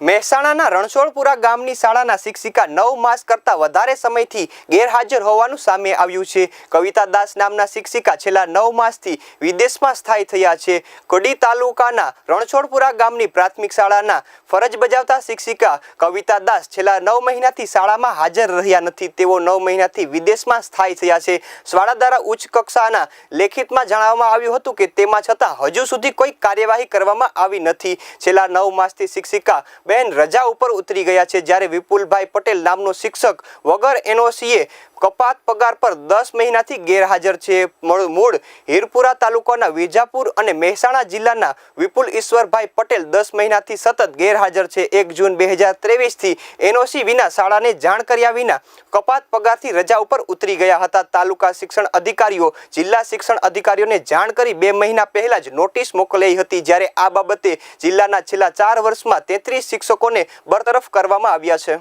મહેસાણાના રણછોડપુરા ગામની શાળાના શિક્ષિકા નવ માસ કરતાં વધારે સમયથી ગેરહાજર હોવાનું સામે આવ્યું છે. કવિતા દાસ નામના શિક્ષિકા છેલ્લા નવ માસથી વિદેશમાં સ્થાયી થયા છે. કડી તાલુકાના રણછોડપુરા ગામની પ્રાથમિક શાળાના ફરજ બજાવતા શિક્ષિકા કવિતા દાસ છેલ્લા નવ મહિનાથી શાળામાં હાજર રહ્યા નથી. તેઓ નવ મહિનાથી વિદેશમાં સ્થાયી થયા છે. શાળા દ્વારા ઉચ્ચ કક્ષાના લેખિતમાં જણાવવામાં આવ્યું હતું કે તેમાં છતાં હજુ સુધી કોઈ કાર્યવાહી કરવામાં આવી નથી. છેલ્લા નવ માસથી શિક્ષિકા બેન રજા ઉપર ઉતરી ગયા છે જ્યારે વિપુલભાઈ પટેલ નામનો શિક્ષક વગર એનઓસીએ કપાત પગાર પર દસ મહિનાથી ગેરહાજર છે. મૂળ હીરપુરા તાલુકાના વિજાપુર અને મહેસાણા જિલ્લાના વિપુલ ઈશ્વરભાઈ પટેલ દસ મહિનાથી સતત ગેરહાજર છે. એક જૂન બે હજાર ત્રેવીસથી એનઓસી વિના શાળાને જાણ કર્યા વિના કપાત પગારથી રજા ઉપર ઉતરી ગયા હતા. તાલુકા શિક્ષણ અધિકારીઓ, જિલ્લા શિક્ષણ અધિકારીઓને જાણ કરી બે મહિના પહેલા જ નોટિસ મોકલાઈ હતી. જ્યારે આ બાબતે જિલ્લાના છેલ્લા ચાર વર્ષમાં તેત્રીસ શિક્ષકોને બરતરફ કરવામાં આવ્યા છે.